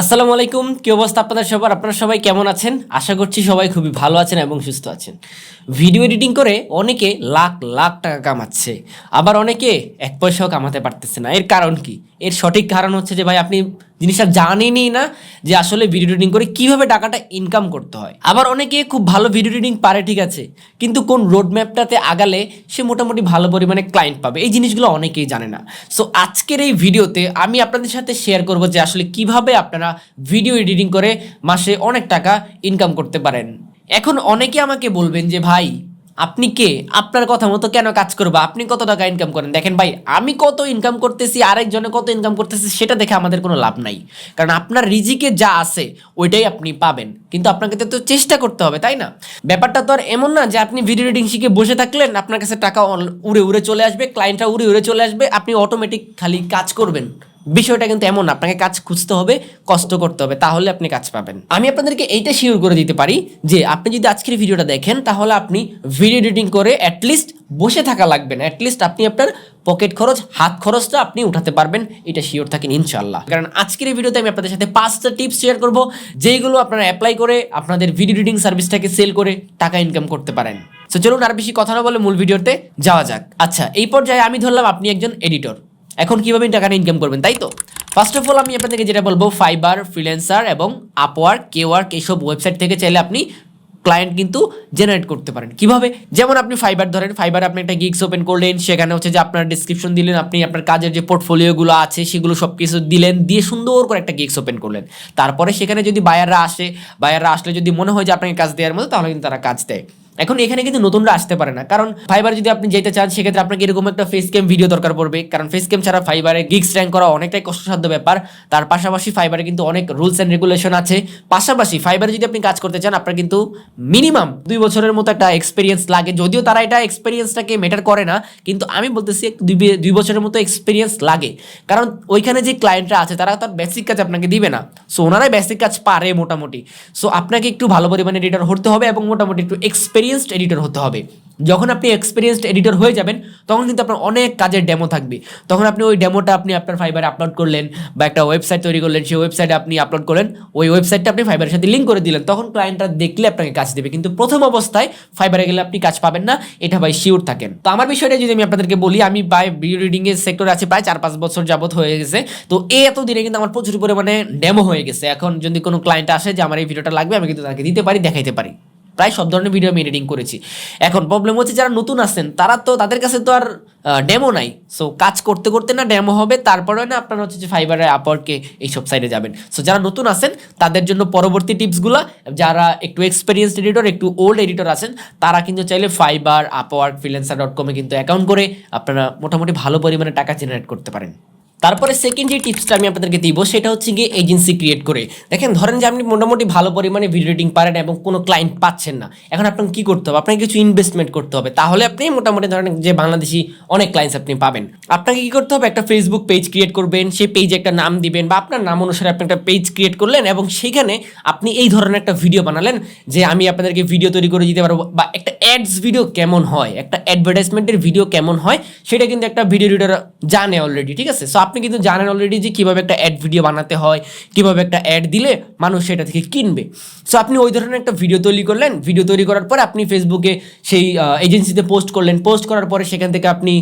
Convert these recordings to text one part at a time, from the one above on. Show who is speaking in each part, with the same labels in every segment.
Speaker 1: আসসালামু আলাইকুম। কি অবস্থা আপনাদের সবার? আপনারা সবাই কেমন আছেন? আশা করছি সবাই খুবই ভালো আছেন এবং সুস্থ আছেন। ভিডিও এডিটিং করে অনেকে লাখ লাখ টাকা কামাচ্ছে। আবার অনেকে এক পয়সাও কামাতে পারতেছে না। এর কারণ কি? এর সঠিক কারণ হচ্ছে যে ভাই, আপনি জিনিসটা জানেনই না যে আসলে ভিডিও এডিটিং করে কীভাবে টাকাটা ইনকাম করতে হয়। আবার অনেকে খুব ভালো ভিডিও এডিটিং পারে, ঠিক আছে, কিন্তু কোন রোড ম্যাপটাতে আগালে সে মোটামুটি ভালো পরিমাণে ক্লায়েন্ট পাবে? এই জিনিসগুলো অনেকেই জানে না। সো আজকের এই ভিডিওতে আমি আপনাদের সাথে শেয়ার করব যে আসলে কীভাবে আপনারা ভিডিও এডিটিং করে মাসে অনেক টাকা ইনকাম করতে পারেন। এখন অনেকে আমাকে বলবেন যে ভাই আপনি কে? আপনার কথা মতো কেন কাজ করব? আপনি কত টাকা ইনকাম করেন? দেখেন ভাই, আমি কত ইনকাম করতেছি, আরেকজনে কত ইনকাম করতেছি, সেটা দেখে আমাদের কোনো লাভ নাই। কারণ আপনার রিজিকে যা আছে, ওইটাই আপনি পাবেন। কিন্তু আপনাকে তো চেষ্টা করতে হবে, তাই না? ব্যাপারটা তো আর এমন না যে আপনি ভিডিও এডিটিং শিখে বসে থাকলেন, আপনার কাছে টাকা উড়ে উড়ে চলে আসবে ক্লায়েন্টরা উড়ে উড়ে চলে আসবে, আপনি অটোমেটিক খালি কাজ করবেন। বিষয়টা কিন্তু এমন আপনাকে কাজ খুঁজতে হবে, কষ্ট করতে হবে, তাহলে আপনি কাজ পাবেন। আমি আপনাদেরকে এইটা শিওর করে দিতে পারি যে আপনি যদি আজকের ভিডিওটা দেখেন, তাহলে আপনি ভিডিও এডিটিং করে অ্যাটলিস্ট বসে থাকা লাগবে না অ্যাটলিস্ট আপনি আপনার পকেট খরচ, হাত খরচটা আপনি উঠাতে পারবেন, এটা শিওর থাকেন ইনশাল্লাহ কারণ আজকের ভিডিওতে আমি আপনাদের সাথে পাঁচটা টিপস শেয়ার করব, যেইগুলো আপনারা অ্যাপ্লাই করে আপনাদের ভিডিও এডিটিং সার্ভিসটাকে সেল করে টাকা ইনকাম করতে পারেন। তো চলুন আর বেশি কথা না বলে মূল ভিডিওতে যাওয়া যাক। আচ্ছা এই পর্যায়ে আমি ধরলাম আপনি একজন এডিটর এখন কীভাবে টাকাটা ইনকাম করবেন, তাই তো? ফার্স্ট অফ অল আমি আপনাদেরকে যেটা বলব ফাইবার ফ্রিল্যান্সার এবং আপওয়ার্ক কেওয়ার্ক এইসব ওয়েবসাইট থেকে চাইলে আপনি ক্লায়েন্ট কিন্তু জেনারেট করতে পারেন। কীভাবে? যেমন আপনি ফাইবার ধরেন ফাইবার আপনি একটা গিগস ওপেন করলেন, সেখানে হচ্ছে যে আপনার ডিসক্রিপশন দিলেন, আপনি আপনার কাজের যে পোর্টফোলিওগুলো আছে, সেগুলো সব কিছু দিলেন, দিয়ে সুন্দর করে একটা গিগস ওপেন করলেন। তারপরে সেখানে যদি বায়াররা আসে বায়াররা আসলে যদি মনে হয় যে আপনাকে কাজ দেওয়ার মতো, তাহলে কিন্তু তারা কাজ দেয়। এখন এখানে কিন্তু নতুনরা আসতে পারে না। কারণ ফাইবার যদি আপনি যেতে চান, সেক্ষেত্রে আপনাকে এরকম একটা ফেস ক্যাম ভিডিও দরকার পড়বে। কারণ ফেস ক্যাম ছাড়া ফাইবারে গিগস র্যাঙ্ক করা অনেকটাই কষ্টসাধ্য ব্যাপার। তার পাশাপাশি ফাইবারে কিন্তু অনেক রুলস অ্যান্ড রেগুলেশন আছে। পাশাপাশি ফাইবারে যদি আপনি কাজ করতে চান, আপনার কিন্তু মিনিমাম দুই বছরের মতো একটা এক্সপিরিয়েন্স লাগে। যদিও তারা এটা এক্সপিরিয়েন্সটাকে মেটার করে না, কিন্তু আমি বলতেছি দুই দুই বছরের মতো এক্সপিরিয়েন্স লাগে। কারণ ওইখানে যে ক্লায়েন্টরা আছে, তারা তার বেসিক কাজ আপনাকে দিবে না। সো ওনারাই বেসিক কাজ পারে মোটামুটি। সো আপনাকে একটু ভালো পরিমাণে এডিটর হতে হবে এবং মোটামুটি একটু এক্সপিরিয়েন্সড এডিটর হতে হবে। যখন আপনি এক্সপিরিয়েন্সড এডিটর হয়ে যাবেন, তখন কিন্তু আপনার অনেক কাজের ডেমো থাকবে। তখন আপনি ওই ডেমোটা আপনি আপনার ফাইবারে আপলোড করলেন বা একটা ওয়েবসাইট তৈরি করলেন, সেই ওয়েবসাইটে আপনি আপলোড করলেন, ওই ওয়েবসাইটটা আপনি ফাইবারের সাথে লিঙ্ক করে দিলেন। তখন ক্লায়েন্টরা দেখলে আপনাকে কাজ দেবে। কিন্তু প্রথম অবস্থায় ফাইবারে গেলে আপনি কাজ পাবেন না, এটা ভাই শিওর থাকেন। তো আমার বিষয়টা যদি আমি আপনাদেরকে বলি, আমি প্রায় ভিডিও রিডিং এর সেক্টরে আছে প্রায় চার পাঁচ বছর যাবত হয়ে গেছে। তো এই এত দিনে কিন্তু আমার প্রচুর পরিমাণে ডেমো হয়ে গেছে। এখন যদি কোনো ক্লায়েন্ট আসে যে, আমার এই ভিডিওটা লাগবে, আমি কিন্তু তাকে দিতে পারি, দেখাইতে পারি। প্রায় সব ধরনের ভিডিও আমি এডিটিং করেছি। এখন প্রবলেম হচ্ছে যারা নতুন আসছেন তারা তো তাদের কাছে তো আর ডেমো নাই। সো কাজ করতে করতে না ডেমো হবে তারপরে না আপনারা হচ্ছে যে ফাইবারে আপওয়ার্ডকে এইসব সাইডে যাবেন। সো যারা নতুন আছেন, তাদের জন্য পরবর্তী টিপসগুলো যারা একটু এক্সপিরিয়েন্স এডিটর একটু ওল্ড এডিটর আছেন, তারা কিন্তু চাইলে ফাইবার আপওয়ার্ক ফ্রিল্যান্সার ডট কমে কিন্তু অ্যাকাউন্ট করে আপনারা মোটামুটি ভালো পরিমাণে টাকা জেনারেট করতে পারেন। তারপরে সেকেন্ড যে টিপসটা আমি আপনাদেরকে দিব, সেটা হচ্ছে গিয়ে এজেন্সি ক্রিয়েট করে। দেখেন, ধরেন যে আপনি মোটামুটি ভালো পরিমাণে ভিডিও এডিটিং পারেন এবং কোনো ক্লায়েন্ট পাচ্ছেন না। এখন আপনাকে কি করতে হবে? আপনাকে কিছু ইনভেস্টমেন্ট করতে হবে। তাহলে আপনি মোটামুটি ধরেন যে বাংলাদেশি অনেক ক্লায়েন্টস আপনি পাবেন। আপনাকে কি করতে হবে? একটা ফেসবুক পেজ ক্রিয়েট করবেন, সেই পেজে একটা নাম দিবেন বা আপনার নাম অনুসারে আপনি একটা পেজ ক্রিয়েট করলেন এবং সেখানে আপনি এই ধরনের একটা ভিডিও বানালেন যে আমি আপনাদেরকে ভিডিও তৈরি করে দিতে পারব বা একটা অ্যাডস ভিডিও কেমন হয়? একটা অ্যাডভার্টাইজমেন্টের ভিডিও কেমন হয়? সেটা কিন্তু একটা ভিডিও রিডার জানে অলরেডি ঠিক আছে? সো আপনি কিন্তু জানেন অলরেডি যে কীভাবে একটা অ্যাড ভিডিও বানাতে হয়, কীভাবে একটা অ্যাড দিলে মানুষ সেটা থেকে কিনবে। সো আপনি ওই ধরনের একটা ভিডিও তৈরি করলেন। ভিডিও তৈরি করার পর আপনি ফেসবুকে সেই এজেন্সিতে পোস্ট করলেন। পোস্ট করার পরে সেখান থেকে আপনি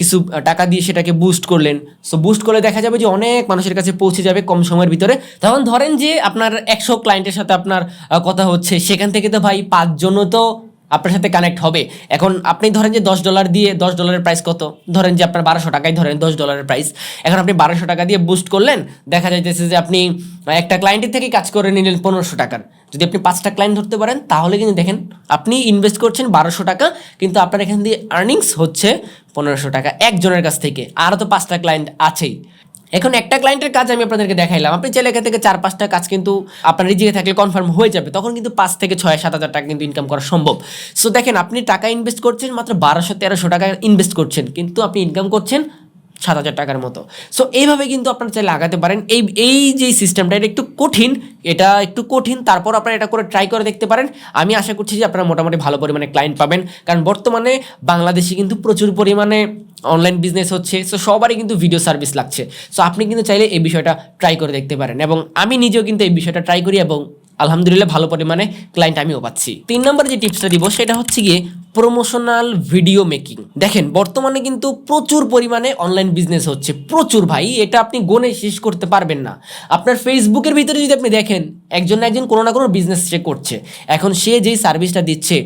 Speaker 1: কিছু টাকা দিয়ে সেটাকে বুস্ট করলেন। সো বুস্ট করলে দেখা যাবে যে অনেক মানুষের কাছে পৌঁছে যাবে কম সময়ের ভিতরে। তখন ধরেন যে আপনার একশো ক্লায়েন্টের সাথে আপনার কথা হচ্ছে। সেখান থেকে তো ভাই পাঁচজনও তো আপনার সাথে কানেক্ট হবে। এখন আপনি ধরেন যে দশ ডলার দিয়ে দশ ডলারের প্রাইস কত? ধরেন যে আপনার বারোশো টাকায় ধরেন দশ ডলারের প্রাইস এখন আপনি বারোশো টাকা দিয়ে বুস্ট করলেন, দেখা যাইতেছে যে আপনি একটা ক্লায়েন্টের থেকে কাজ করে নিলেন পনেরোশো টাকার। যদি আপনি পাঁচটা ক্লায়েন্ট ধরতে পারেন, তাহলে কিন্তু দেখেন, আপনি ইনভেস্ট করছেন বারোশো টাকা, কিন্তু আপনার এখান দিয়ে আর্নিংস হচ্ছে পনেরোশো টাকা একজনের কাছ থেকে। আরও তো পাঁচটা ক্লায়েন্ট আছেই। এখন একটা ক্লায়েন্টের কাজ আমি আপনাদেরকে দেখাইলাম। আপনি চাইলে এখান থেকে চার, পাঁচটা কাজ কিন্তু আপনার রিজিকে থাকলে কনফার্ম হয়ে যাবে। তখন কিন্তু পাঁচ থেকে ছয়, সাত হাজার টাকা কিন্তু ইনকাম করা সম্ভব। সো দেখেন, আপনি টাকা ইনভেস্ট করছেন মাত্র বারোশো, তেরোশো টাকা ইনভেস্ট করছেন। কিন্তু আপনি ইনকাম করছেন সাত হাজার টাকার মতো। সো এইভাবে কিন্তু আপনারা চাইলে লাগাতে পারেন। এই এই যে সিস্টেমটা এটা একটু কঠিন। এটা একটু কঠিন। তারপর আপনারা এটা করে ট্রাই করে দেখতে পারেন। আমি আশা করছি যে আপনারা মোটামুটি ভালো পরিমাণে ক্লায়েন্ট পাবেন। কারণ বর্তমানে বাংলাদেশে কিন্তু প্রচুর পরিমাণে অনলাইন বিজনেস হচ্ছে সো সবারই কিন্তু ভিডিও সার্ভিস লাগছে। সো আপনি কিন্তু চাইলে এই বিষয়টা ট্রাই করে দেখতে পারেন এবং আমি নিজেও কিন্তু এই বিষয়টা ট্রাই করি এবং আলহামদুলিল্লাহ ভালো পরিমাণে ক্লায়েন্ট আমিও পাচ্ছি। তিন নম্বর যে টিপসটা দিব, সেটা হচ্ছে গিয়ে প্রমোশনাল ভিডিও মেকিং দেখেন, বর্তমানে কিন্তু প্রচুর পরিমাণে অনলাইন বিজনেস হচ্ছে। প্রচুর ভাই, এটা আপনি গনে শেষ করতে পারবেন না। আপনার ফেসবুকের ভিতরে যদি আপনি দেখেন, একজন না একজন কোনো না কোনো বিজনেস সে করছে। এখন সে যেই সার্ভিসটা দিচ্ছে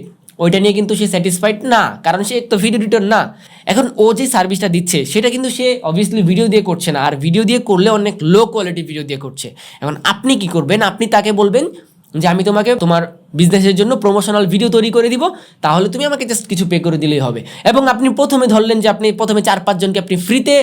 Speaker 1: ওইটা নিয়ে কিন্তু সে স্যাটিসফাইড না, কারণ সে তো ভিডিও এডিটর না। এখন ও যে সার্ভিসটা দিচ্ছে, সেটা কিন্তু সে অবভিয়াসলি ভিডিও দিয়ে করছে না, আর ভিডিও দিয়ে করলে অনেক লো কোয়ালিটি ভিডিও দিয়ে করছে। এখন আপনি কি করবেন? আপনি তাকে বলবেন যে, আমি তোমাকে তোমার বিজনেসের জন্য প্রমোশনাল ভিডিও তৈরি করে দিব, তাহলে তুমি আমাকে জাস্ট কিছু পে করে দিলেই হবে। এবং আপনি প্রথমে ধরলেন যে আপনি প্রথমে চার পাঁচজনকে আপনি ফ্রিতে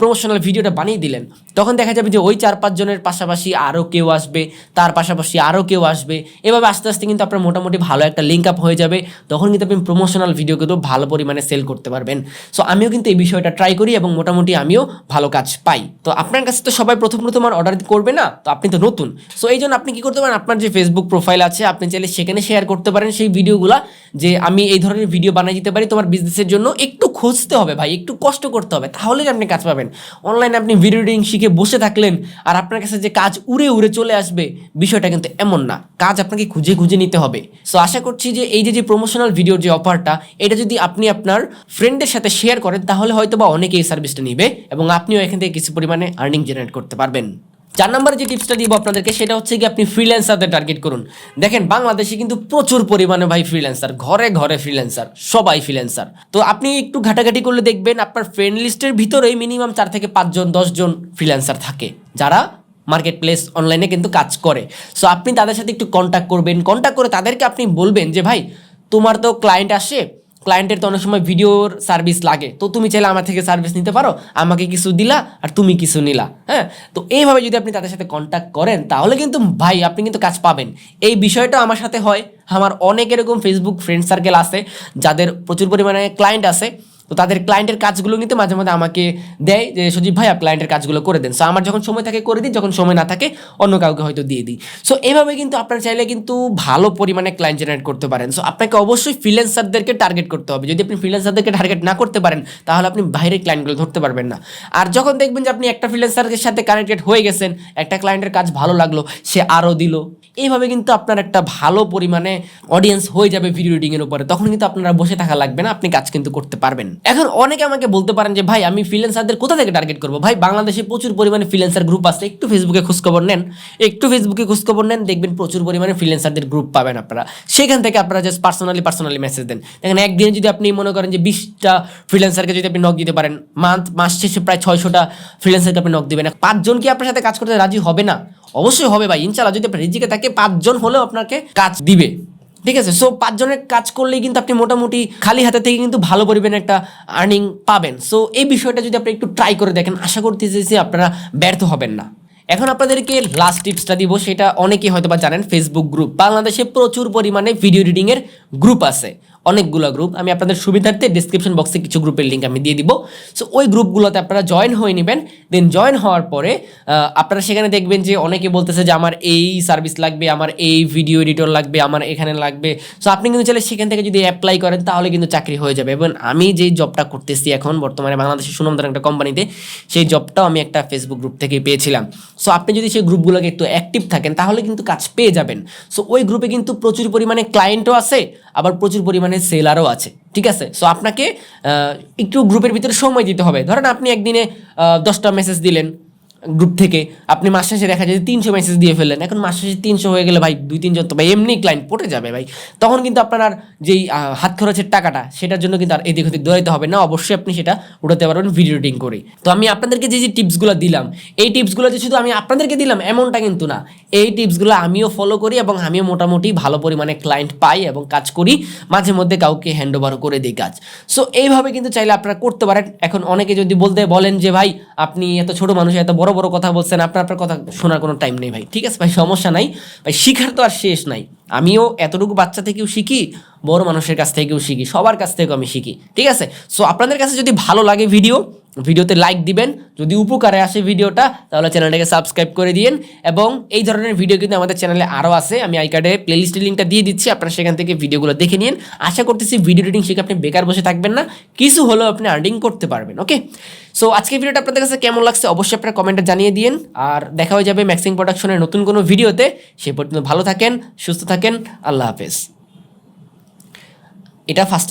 Speaker 1: প্রমোশনাল ভিডিওটা বানিয়ে দিলেন। তখন দেখা যাবে যে ওই চার পাঁচজনের পাশাপাশি আরও কেউ আসবে, তার পাশাপাশি আরও কেউ আসবে। এভাবে আস্তে আস্তে কিন্তু আপনার মোটামুটি ভালো একটা লিঙ্ক আপ হয়ে যাবে। তখন কিন্তু আপনি প্রমোশনাল ভিডিও কিন্তু ভালো পরিমাণে সেল করতে পারবেন। সো আমিও কিন্তু এই বিষয়টা ট্রাই করি এবং মোটামুটি আমিও ভালো কাজ পাই। তো আপনার কাছে তো সবাই প্রথম প্রথম আর অর্ডার করবে না, তো আপনি তো নতুন। সো এই জন্য আপনি কী করতে পারেন? আপনার যে ফেসবুক প্রোফাইল আছে, আপনি চাইলে সেখানে শেয়ার করতে পারেন সেই ভিডিওগুলো যে আমি এই ধরনের ভিডিও বানিয়ে দিতে পারি তোমার বিজনেসের জন্য। একটু খুঁজতে হবে ভাই, একটু কষ্ট করতে হবে, তাহলেই আপনি কাজ পাবেন। অনলাইনে আপনি ভিডিও এডিটিং শিখে বসে থাকলেন আর আপনার কাছে যে কাজ উড়ে উড়ে চলে আসবে, বিষয়টা কিন্তু এমন না। কাজ আপনাকে খুঁজে খুঁজে নিতে হবে। সো আশা করছি যে এই যে যে প্রমোশনাল ভিডিওর যে অফারটা এটা যদি আপনি আপনার ফ্রেন্ডের সাথে শেয়ার করেন, তাহলে হয়তো বা অনেকে এই সার্ভিসটা নিবে এবং আপনিও এখান থেকে কিছু পরিমাণে আর্নিং জেনারেট করতে পারবেন। চার নম্বরে যে টিপসটা দিব আপনাদেরকে, সেটা হচ্ছে কি আপনি ফ্রিল্যান্সারদের টার্গেট করুন। দেখেন, বাংলাদেশে কিন্তু প্রচুর পরিমাণে ভাই ফ্রিল্যান্সার ঘরে ঘরে ফ্রিল্যান্সার সবাই ফ্রিল্যান্সার তো আপনি একটু ঘাটাঘাটি করলে দেখবেন, আপনার ফ্রেন্ড লিস্টের ভিতরেই মিনিমাম চার থেকে পাঁচজন দশজন ফ্রিল্যান্সার থাকে, যারা মার্কেট প্লেস অনলাইনে কিন্তু কাজ করে। সো আপনি তাদের সাথে একটু কন্ট্যাক্ট করবেন। কন্ট্যাক্ট করে তাদেরকে আপনি বলবেন যে, ভাই, তোমার তো ক্লায়েন্ট আসে ক্লায়েন্টের তো অনেক সময় ভিডিওর সার্ভিস লাগে। তো তুমি চাইলে আমার থেকে সার্ভিস নিতে পারো, আমাকে কিছু দিলা আর তুমি কিছু নিলা হ্যাঁ? তো এইভাবে যদি আপনি তাদের সাথে কন্ট্যাক্ট করেন, তাহলে কিন্তু ভাই, আপনি কিন্তু কাজ পাবেন। এই বিষয়টা আমার সাথে হয়। আমার অনেক এরকম ফেসবুক ফ্রেন্ড সার্কেল আছে, যাদের প্রচুর পরিমাণে ক্লায়েন্ট আছে। তো তাদের ক্লায়েন্টের কাজগুলো নিতে মাঝে মাঝে আমাকে দেয় যে, সজীব ভাই ক্লায়েন্টের কাজগুলো করে দেন। সো আমার যখন সময় থাকে, করে দিই। যখন সময় না থাকে, অন্য কাউকে হয়তো দিয়ে দিই। সো এভাবে কিন্তু আপনারা চাইলে কিন্তু ভালো পরিমাণে ক্লায়েন্ট জেনারেট করতে পারেন। সো আপনাকে অবশ্যই ফ্রিল্যান্সারদেরকে টার্গেট করতে হবে। যদি আপনি ফ্রিল্যান্সারদেরকে টার্গেট না করতে পারেন, তাহলে আপনি বাইরের ক্লায়েন্টগুলো ধরতে পারবেন না। আর যখন দেখবেন যে, আপনি একটা ফ্রিল্যান্সারের সাথে কানেক্টেড হয়ে গেছেন, একটা ক্লায়েন্টের কাজ ভালো লাগল, সে আরও দিল। এইভাবে কিন্তু আপনার একটা ভালো পরিমাণে অডিয়েন্স হয়ে যাবে ভিডিও এডিটিংয়ের উপরে। তখন কিন্তু আপনারা বসে থাকা লাগবে না। আপনি কাজ কিন্তু করতে পারবেন। এখন অনেকে আমাকে বলতে পারেন যে, ভাই, আমি ফ্রিল্যান্সারদের কোথা থেকে টার্গেট করব? ভাই, বাংলাদেশে প্রচুর পরিমাণে ফ্রিল্যান্সার গ্রুপ আছে। একটু ফেসবুকে খোঁজখবর নেন। একটু ফেসবুকে খোঁজখবর নেন, দেখবেন প্রচুর পরিমাণে ফ্রিল্যান্সারদের গ্রুপ পাবেন আপনারা। সেখান থেকে আপনারা জাস্ট পার্সোনালি পার্সোনালি মেসেজ দেন। দেখেন, একদিনে যদি আপনি মনে করেন যে, বিশটা ফ্রিল্যান্সারকে যদি আপনি নক দিতে পারেন, মান্থ, মাস শেষে প্রায় ছয়শোটা ফ্রিল্যান্সারকে আপনি নক দিবেন। পাঁচজন কি আপনার সাথে কাজ করতে রাজি হবে না? অবশ্যই হবে ভাই। ইনশাল্লাহ যদি আপনার রিজিকে থাকে, পাঁচজন হলেও আপনাকে কাজ দিবে। ঠিক আছে? সো পাঁচজনের কাজ করলেই কিন্তু আপনি মোটামুটি খালি হাতে থেকে কিন্তু ভালো পরিমাণে একটা আর্নিং পাবেন। সো এই বিষয়টা যদি আপনি একটু ট্রাই করে দেখেন, আশা করতেছি যে আপনারা ব্যর্থ হবেন না। এখন আপনাদেরকে লাস্ট টিপসটা দিব, সেটা অনেকেই হয়তো বা জানেন ফেসবুক গ্রুপ বাংলাদেশে প্রচুর পরিমাণে ভিডিও এডিটিংয়ের গ্রুপ আছে। অনেকগুলো গ্রুপ আমি আপনাদের সুবিধার্থে ডিসক্রিপশন বক্সে কিছু গ্রুপের লিঙ্ক আমি দিয়ে দিব। সো ওই গ্রুপগুলোতে আপনারা জয়েন হয়ে নেবেন। দেন জয়েন হওয়ার পরে আপনারা সেখানে দেখবেন যে অনেকে বলতেছে যে আমার এই সার্ভিস লাগবে, আমার এই ভিডিও এডিটর লাগবে, আমার এখানে লাগবে। সো আপনি কিন্তু চাইলে সেখান থেকে যদি অ্যাপ্লাই করেন, তাহলে কিন্তু চাকরি হয়ে যাবে। এবং আমি যেই জবটা করতেছি এখন, বর্তমানে বাংলাদেশের সুনামদার একটা কোম্পানিতে সেই জবটাও আমি একটা ফেসবুক গ্রুপ থেকে পেয়েছিলাম। সো আপনি যদি সেই গ্রুপগুলোকে একটু অ্যাক্টিভ থাকেন, তাহলে কিন্তু কাজ পেয়ে যাবেন। সো ওই গ্রুপে কিন্তু প্রচুর পরিমাণে ক্লায়েন্টও আছে, আবার প্রচুর পরিমাণে সেলারও আছে, ঠিক আছে? সো আপনাকে একটু গ্রুপের ভিতরে সময় দিতে হবে। ধরেন আপনি একদিনে দশটা মেসেজ দিলেন। গ্রুপ থেকে। আপনি মাস শেষে দেখা যায় তিনশো মেসেজ দিয়ে ফেললেন। এখন মাস শেষে তিনশো হয়ে গেলে ভাই, দুই, তিনজন তো ভাই, এমনি ক্লায়েন্ট পড়ে যাবে ভাই। তখন কিন্তু আপনার আর যেই হাত খরচের টাকাটা, সেটার জন্য কিন্তু আর এদিক ওদিক দৌড়াইতে হবে না। অবশ্যই আপনি সেটা উঠাতে পারবেন ভিডিও এডিটিং করে। তো আমি আপনাদেরকে যে যে টিপসগুলো দিলাম, এই টিপসগুলো যে শুধু আমি আপনাদেরকে দিলাম, এমনটা কিন্তু না। এই টিপসগুলো আমিও ফলো করি এবং আমিও মোটামুটি ভালো পরিমাণে ক্লায়েন্ট পাই এবং কাজ করি। মাঝে মধ্যে কাউকে হ্যান্ড ওভার করে দিই কাজ। সো এইভাবে কিন্তু চাইলে আপনারা করতে পারেন। এখন অনেকে যদি বলতে বলেন যে, ভাই, আপনি এত ছোট মানুষ, এত বড় বড় বড় কথা বলছেন, আপনার আপনার কথা শোনার কোনো টাইম নেই ভাই। ঠিক আছে ভাই, সমস্যা নাই। ভাই, শিখার তো আর শেষ নাই। আমিও এতটুকু বাচ্চা থেকেও শিখি, বড় মানুষের কাছ থেকেও শিখি, সবার কাছ থেকেও আমি শিখি। ঠিক আছে? সো আপনাদের কাছে যদি ভালো লাগে ভিডিও ভিডিওতে লাইক দিবেন। যদি উপকারে আসে ভিডিওটা, তাহলে চ্যানেলটাকে সাবস্ক্রাইব করে দিন এবং এই ধরনের ভিডিও কিন্তু আমাদের চ্যানেলে আরও আছে। আমি আই কার্ডে প্লেলিস্টের লিঙ্কটা দিয়ে দিচ্ছি, আপনারা সেখান থেকে ভিডিওগুলো দেখে নিন। আশা করতেছি ভিডিও রিডিং শিখে আপনি বেকার বসে থাকবেন না। কিছু হলেও আপনি আর্নিং করতে পারবেন ওকে সো আজকে ভিডিওটা আপনাদের কাছে কেমন লাগছে অবশ্যই আপনারা কমেন্টে জানিয়ে দিন আর দেখা হয়ে যাবে ম্যাক্সিং প্রোডাকশনের নতুন কোনো ভিডিওতে সে পর্যন্ত ভালো থাকেন, সুস্থ থাকেন, আল্লাহ হাফেজ। এটা ফার্স্ট